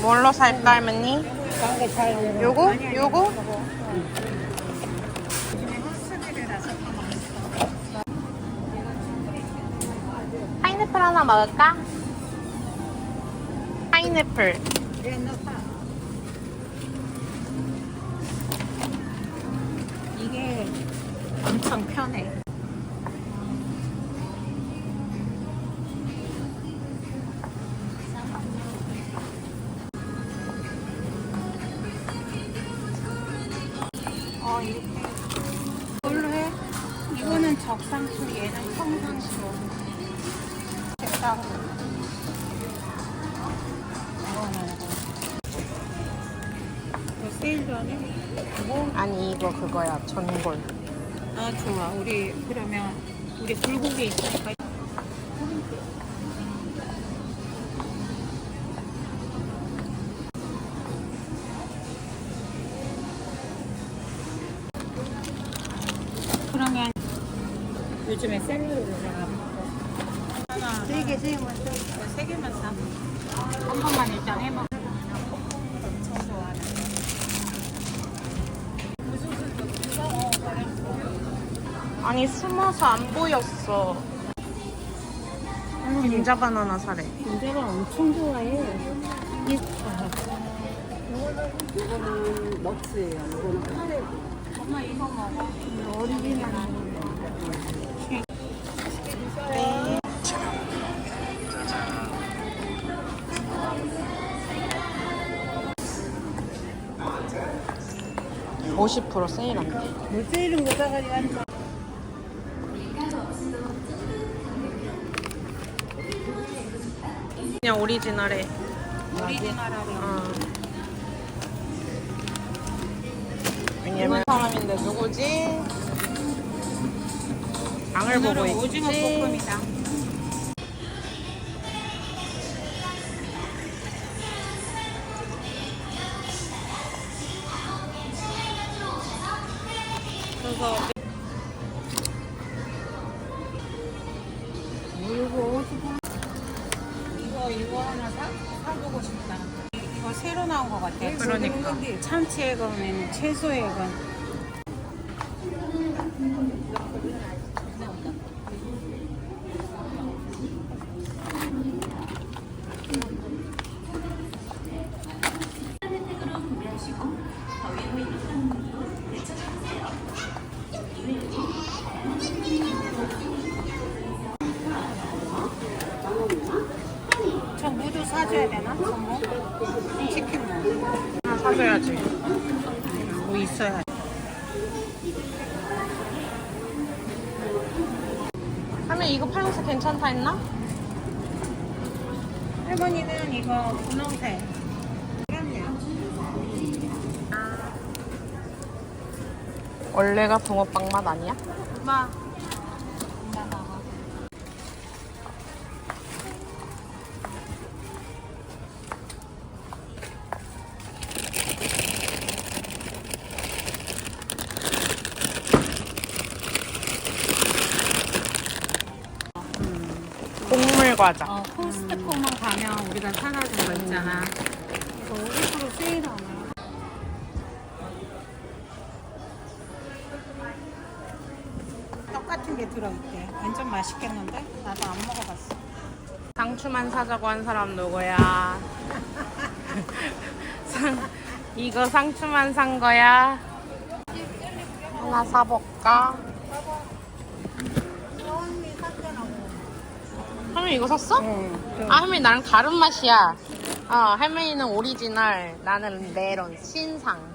뭘로 살까 할머니? 요거? 요거? 파인애플 하나 먹을까? 파인애플 이게 엄청 편해. 어, 이렇게. 뭘로 해? 이거는 적상추, 얘는 청상추. 됐다고. 이거는 이거. 이거 세일 전에? 아니 이거 그거야 전골 아 좋아 우리 그러면 우리 불고기 있으니까 요즘에 샐러드를 내가 하나 세 개 세 개만 세 개만 사 한 번만 일단 엄청 좋아하는 아니 숨어서 안 보였어 인자 바나나 사래 인자가 엄청 좋아해. 이, 이거는 넛츠예요. 이거는 카레. 엄마 이거 먹어. 오리 (50% 세일한대) 뭐 세일은 못 사가지고 한 번. 그냥 오리지널해 오리지널하래. 어. 왜냐면 사람인데 누구지? 장을 보고 오늘은 있지 오징어 볶음이다. 그래서 이거 이거 이거 하나 사 사보고 싶다. 이거 새로 나온 것 같아. 그러니까. 참치액은 채소액은. 사줘야 되나? 전부? 치킨 무. 하나 사줘야지 뭐 있어야 하면 이거 파란색 괜찮다 했나? 할머니는 이거 분홍색. 원래가 붕어빵 맛 아니야? 엄마. 곡물 과자 어, 코스트코만 가면 우리가 사가던 거 있잖아. 이거 50% 세일하네. 똑같은 게 들어있대. 완전 맛있겠는데? 나도 안 먹어봤어. 상추만 사자고 한 사람 누구야? 상, 이거 상추만 산 거야? 하나 사볼까? 할머니 이거 샀어? 아 할머니 나랑 다른 맛이야. 어 할머니는 오리지널. 나는 메론 신상